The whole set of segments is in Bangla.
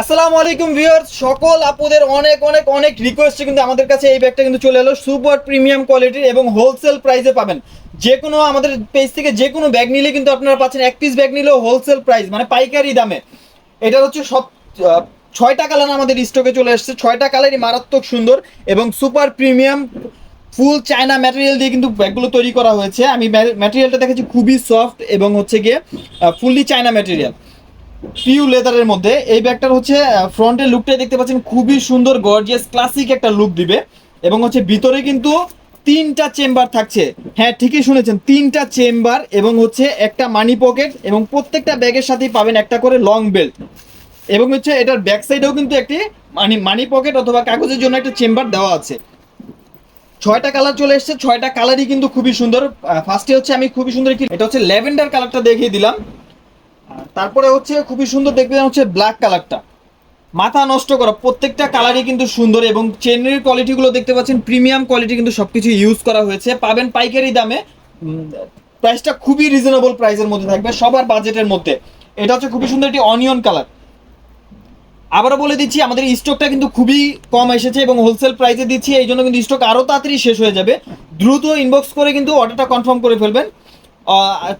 আসসালামু আলাইকুম ভিউয়ার্স, সকল আপুদের অনেক অনেক অনেক রিকোয়েস্ট কিন্তু আমাদের কাছে এই ব্যাগটা কিন্তু চলে এলো। সুপার প্রিমিয়াম কোয়ালিটির এবং হোলসেল প্রাইসে পাবেন। যে কোনো আমাদের পেজ থেকে যে কোনো ব্যাগ নিলে কিন্তু আপনারা পাচ্ছেন এক পিস ব্যাগ নিলেও হোলসেল প্রাইস মানে পাইকারি দামে। এটা হচ্ছে সব ছয়টা কালার আমাদের স্টকে চলে এসেছে। ছয়টা কালারই মারাত্মক সুন্দর এবং super premium full China material দিয়ে কিন্তু ব্যাগগুলো তৈরি করা হয়েছে। আমি ম্যাটেরিয়ালটা দেখেছি খুবই সফট এবং হচ্ছে গিয়ে ফুললি চায়না ম্যাটেরিয়াল পিউ লেদারের মধ্যে। এই ব্যাগটার হচ্ছে ফ্রন্টের লুকটাই দেখতে পাচ্ছেন, খুবই সুন্দর গর্জিয়াস ক্লাসিক একটা লুক দিবে। এবং হচ্ছে ভিতরে কিন্তু তিনটা চেম্বার থাকছে। হ্যাঁ ঠিকই শুনেছেন, তিনটা চেম্বার এবং হচ্ছে একটা মানি পকেট এবং প্রত্যেকটা ব্যাগের সাথেই পাবেন একটা করে লং বেল্ট এবং হচ্ছে এটার ব্যাক সাইডেও কিন্তু একটি মানি মানি পকেট অথবা কাগজের জন্য একটা চেম্বার দেওয়া আছে। ছয়টা কালার চলে এসেছে, ছয়টা কালারই কিন্তু খুবই সুন্দর। ফার্স্টে হচ্ছে আমি খুবই সুন্দর একটি, এটা হচ্ছে ল্যাভেন্ডার কালারটা দেখিয়ে দিলাম। তারপরে হচ্ছে খুবই সুন্দর দেখবেন হচ্ছে ব্ল্যাক কালারটা মাথা নষ্ট করা, প্রত্যেকটা কালারই কিন্তু সুন্দর এবং চেনের কোয়ালিটিগুলো দেখতে পাচ্ছেন প্রিমিয়াম কোয়ালিটি কিন্তু সবকিছু ইউজ করা হয়েছে। পাবেন পাইকারি দামে প্রাইসটা খুবই রিজনেবল প্রাইসের মধ্যে থাকবে, সবার বাজেটের মধ্যে। এটা হচ্ছে খুবই সুন্দর একটি অনিয়ন কালার আবারও বলে দিচ্ছি, আমাদের স্টকটা কিন্তু খুবই কম এসেছে এবং হোলসেল প্রাইসে দিচ্ছি এই জন্য কিন্তু স্টক আরও তাড়াতাড়ি শেষ হয়ে যাবে। দ্রুত ইনবক্স করে কিন্তু অর্ডারটা কনফার্ম করে ফেলবেন।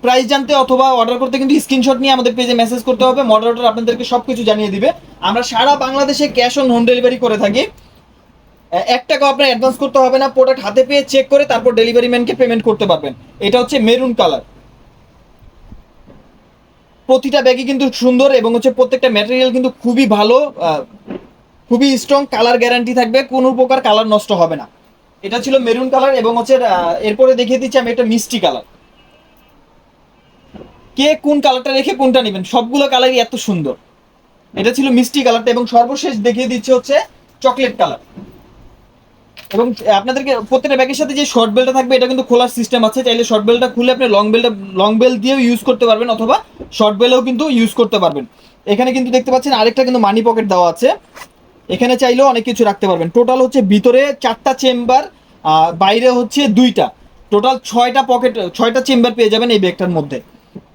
প্রাইস জানতে অথবা অর্ডার করতে কিন্তু স্ক্রিনশট নিয়ে আমাদের পেজে মেসেজ করতে হবে। মডারেটর আপনাদেরকে সব কিছু জানিয়ে দিবে। আমরা সারা বাংলাদেশে ক্যাশ অন হোম ডেলিভারি করে থাকি। এক টাকা আপনার অ্যাডভান্স করতে হবে না। প্রোডাক্ট হাতে পেয়ে চেক করে তারপর ডেলিভারি ম্যানকে পেমেন্ট করতে পারবেন। এটা হচ্ছে মেরুন কালার প্রতিটা ব্যাগই কিন্তু সুন্দর এবং হচ্ছে প্রত্যেকটা ম্যাটেরিয়াল কিন্তু খুবই ভালো খুবই স্ট্রং কালার গ্যারান্টি থাকবে। কোনো প্রকার কালার নষ্ট হবে না। এটা ছিল মেরুন কালার এবং হচ্ছে এরপরে দেখিয়ে দিচ্ছি আমি একটা মিষ্টি কালার কে কোন কালারটা রেখে কোনটা নেবেন? সবগুলো কালারই এত সুন্দর। এটা ছিল মিষ্টি কালারটা এবং সর্বশেষ দেখিয়ে দিচ্ছে হচ্ছে চকলেট কালার এবং আপনাদেরকে প্রত্যেকটা ব্যাগের সাথে যে শর্ট বেলটা থাকবে, এটা কিন্তু খোলার সিস্টেম আছে। চাইলে শর্ট বেলটা খুলে আপনি লং বেলটা লং বেল দিয়েও ইউজ করতে পারবেন অথবা শর্ট বেলেও কিন্তু ইউজ করতে পারবেন। এখানে কিন্তু দেখতে পাচ্ছেন আরেকটা কিন্তু মানি পকেট দেওয়া আছে। এখানে চাইলেও অনেক কিছু রাখতে পারবেন। টোটাল হচ্ছে ভিতরে চারটা চেম্বার বাইরে হচ্ছে দুইটা। টোটাল ছয়টা পকেট ছয়টা চেম্বার পেয়ে যাবেন এই ব্যাগটার মধ্যে।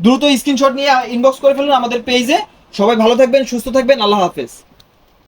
দ্রুত স্ক্রিনশট নিয়ে ইনবক্স করে ফেলুন আমাদের পেজে সবাই ভালো থাকবেন, সুস্থ থাকবেন, আল্লাহ হাফেজ।